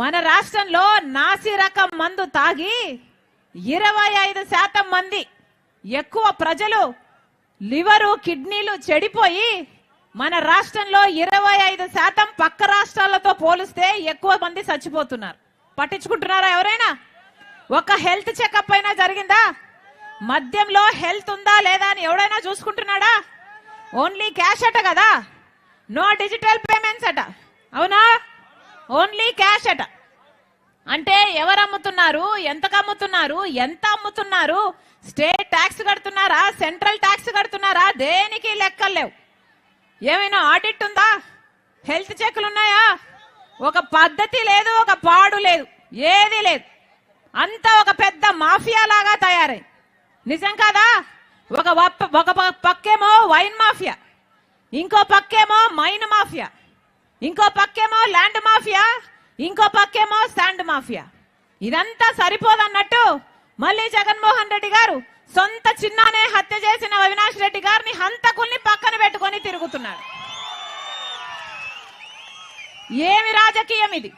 మన రాష్ట్రంలో నాసి రకం మందు తాగి ఇరవై ఐదు శాతం మంది ఎక్కువ ప్రజలు లివరు కిడ్నీలు చెడిపోయి మన రాష్ట్రంలో ఇరవై ఐదు శాతం పక్క రాష్ట్రాలతో పోలిస్తే ఎక్కువ మంది చచ్చిపోతున్నారు. పట్టించుకుంటున్నారా ఎవరైనా? ఒక హెల్త్ చెకప్ అయినా జరిగిందా? మద్యంలో హెల్త్ ఉందా లేదా అని ఎవడైనా చూసుకుంటున్నాడా? ఓన్లీ క్యాష్ అట కదా? నో డిజిటల్ పేమెంట్స్ అట. అవునా? ఓన్లీ క్యాష్ అట. అంటే ఎవరు అమ్ముతున్నారు ఎంతకు అమ్ముతున్నారు ఎంత అమ్ముతున్నారు స్టేట్ ట్యాక్స్ కడుతున్నారా సెంట్రల్ ట్యాక్స్ కడుతున్నారా దేనికి లెక్కలు లేవు. ఏమైనా ఆడిట్ ఉందా? హెల్త్ చెక్లు ఉన్నాయా? ఒక పద్ధతి లేదు ఒక పాడు లేదు ఏది లేదు. అంతా ఒక పెద్ద మాఫియా లాగా తయారై. నిజం కాదా? ఒక వప్ప- ఒక ప- పక్కేమో వైన్ మాఫియా ఇంకో పక్కేమో మైన్ మాఫియా. ఇంకో పక్కేమో ల్యాండ్ మాఫియా ఇంకో పక్కేమో శాండ్ మాఫియా. ఇదంతా సరిపోదన్నట్టు మళ్ళీ జగన్మోహన్ రెడ్డి గారు సొంత చిన్నానే హత్య చేసిన అవినాష్ రెడ్డి గారిని హంతకుల్ని పక్కన పెట్టుకొని తిరుగుతున్నారు. ఏమి రాజకీయం ఇది?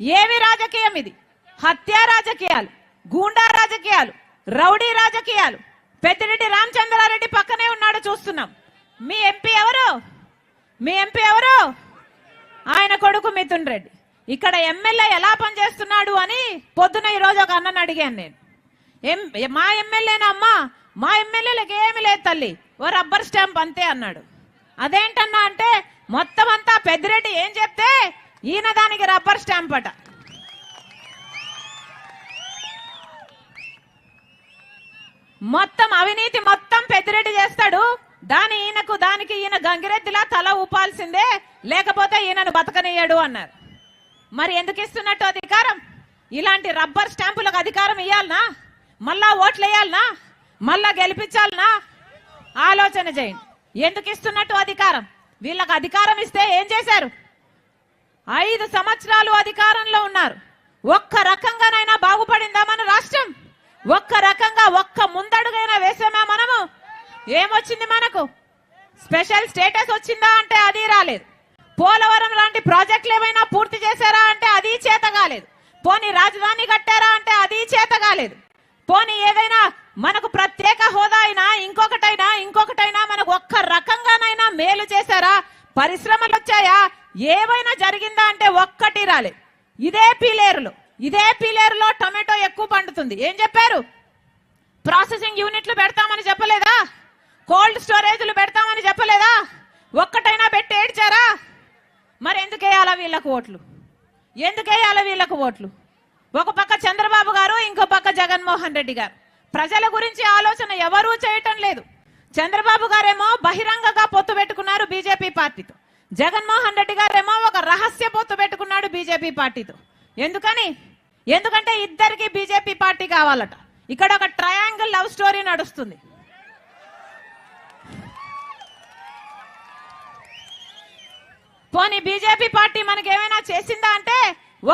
ఏమి రాజకీయం ఇది? హత్యా రాజకీయాలు గూండా రాజకీయాలు రౌడీ రాజకీయాలు. పెద్దిరెడ్డి రామచంద్రారెడ్డి పక్కనే ఉన్నాడు చూస్తున్నాం. మీ ఎంపీ ఎవరు? మీ ఎంపీ ఎవరు? ఆయన కొడుకు మిథున్ రెడ్డి. ఇక్కడ ఎమ్మెల్యే ఎలా పనిచేస్తున్నాడు అని పొద్దున ఈ రోజు ఒక అన్నని అడిగాను నేను. ఎం మా ఎమ్మెల్యేనా అమ్మా? మా ఎమ్మెల్యేలకు ఏమి లేదు తల్లి. ఓ రబ్బర్ స్టాంప్ అంతే అన్నాడు. అదేంటన్నా అంటే మొత్తం అంతా పెద్దిరెడ్డి ఏం చెప్తే ఈయన దానికి రబ్బర్ స్టాంప్ అట. మొత్తం అవినీతి మొత్తం పెద్దిరెడ్డి చేస్తాడు. దాని ఈయనకు దానికి ఈయన గంగిరెద్దిలా తల ఊపాల్సిందే లేకపోతే ఈయనను బతకనియ్యాడు అన్నారు. మరి ఎందుకు ఇస్తున్నట్టు అధికారం? ఇలాంటి రబ్బర్ స్టాంపులకు అధికారం ఇవ్వాలనా మళ్ళా ఓట్లు వేయాలనా మళ్ళా గెలిపించాలనా? ఆలోచన చేయండి. ఎందుకు ఇస్తున్నట్టు అధికారం? వీళ్ళకి అధికారం ఇస్తే ఏం చేశారు? ఐదు సంవత్సరాలు అధికారంలో ఉన్నారు. ఒక్క రకంగానైనా బాగుపడిందా మన రాష్ట్రం? ఒక్క రకంగా ఒక్క ముందడుగైనా వేసామా మనము? ఏమొచ్చింది మనకు? స్పెషల్ స్టేటస్ వచ్చిందా అంటే అది రాలేదు. పోలవరం లాంటి ప్రాజెక్టులు ఏమైనా పూర్తి చేశారా అంటే అది చేత కాలేదు. పోనీ రాజధాని కట్టారా అంటే అది చేత కాలేదు. పోనీ ఏదైనా మనకు ప్రత్యేక హోదా అయినా ఇంకొకటైనా ఇంకొకటైనా మనకు ఒక్క రకంగానైనా మేలు చేశారా? పరిశ్రమలు వచ్చాయా? ఏమైనా జరిగిందా అంటే ఒక్కటి రాలేదు. ఇదే పీలేరులో ఇదే పీలేరులో టొమాటో ఎక్కువ పండుతుంది. ఏం చెప్పారు? ప్రాసెసింగ్ యూనిట్లు పెడతామని చెప్పలేదా? కోల్డ్ స్టోరేజ్లు పెడతామని చెప్పలేదా? ఒక్కటైనా పెట్టి ఏడ్చారా? మరి ఎందుకు వేయాలా వీళ్ళకు ఓట్లు? ఎందుకు వేయాలా వీళ్ళకు ఓట్లు? ఒక పక్క చంద్రబాబు గారు ఇంకో పక్క జగన్మోహన్ రెడ్డి గారు. ప్రజల గురించి ఆలోచన ఎవరూ చేయటం లేదు. చంద్రబాబు గారేమో బహిరంగంగా పొత్తు పెట్టుకున్నారు బీజేపీ పార్టీతో. జగన్మోహన్ రెడ్డి గారేమో ఒక రహస్య పొత్తు పెట్టుకున్నాడు బీజేపీ పార్టీతో. ఎందుకని? ఎందుకంటే ఇద్దరికి బీజేపీ పార్టీ కావాలట. ఇక్కడ ఒక ట్రయాంగిల్ లవ్ స్టోరీ నడుస్తుంది. పోనీ బీజేపీ పార్టీ మనకి ఏమైనా చేసిందా అంటే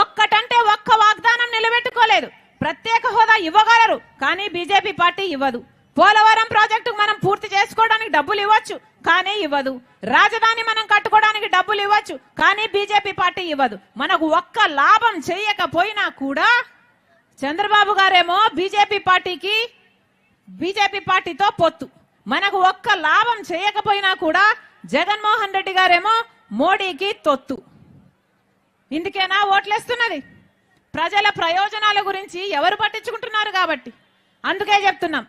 ఒక్కటంటే ఒక్క వాగ్దానం నిలబెట్టుకోలేదు. ప్రత్యేక హోదా ఇవ్వగలరు కానీ బీజేపీ పార్టీ ఇవ్వదు. పోలవరం ప్రాజెక్టుకు మనం పూర్తి చేసుకోవడానికి డబ్బులు ఇవ్వచ్చు కానీ ఇవ్వదు. రాజధాని మనం కట్టుకోవడానికి డబ్బులు ఇవ్వచ్చు కానీ బీజేపీ పార్టీ ఇవ్వదు. మనకు ఒక్క లాభం చేయకపోయినా కూడా చంద్రబాబు గారేమో బీజేపీ పార్టీకి బీజేపీ పార్టీతో పొత్తు. మనకు ఒక్క లాభం చేయకపోయినా కూడా జగన్మోహన్ రెడ్డి గారేమో మోడీకి తొత్తు. ఇందుకేనా ఓట్లేస్తున్నది? ప్రజల ప్రయోజనాల గురించి ఎవరు పట్టించుకుంటున్నారు కాబట్టి? అందుకే చెప్తున్నాం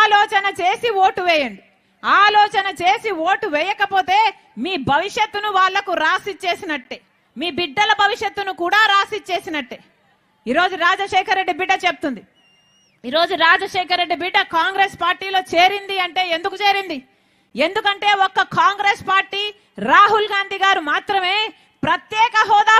ఆలోచన చేసి ఓటు వేయండి. ఆలోచన చేసి ఓటు వేయకపోతే మీ భవిష్యత్తును వాళ్ళకు రాసిచ్చేసినట్టే. మీ బిడ్డల భవిష్యత్తును కూడా రాసిచ్చేసినట్టే. ఈరోజు రాజశేఖర రెడ్డి బిడ్డ చెప్తుంది ఈరోజు రాజశేఖర రెడ్డి బిడ్డ కాంగ్రెస్ పార్టీలో చేరింది అంటే ఎందుకు చేరింది? ఎందుకంటే ఒక్క కాంగ్రెస్ పార్టీ రాహుల్ గాంధీ గారు మాత్రమే ప్రత్యేక హోదా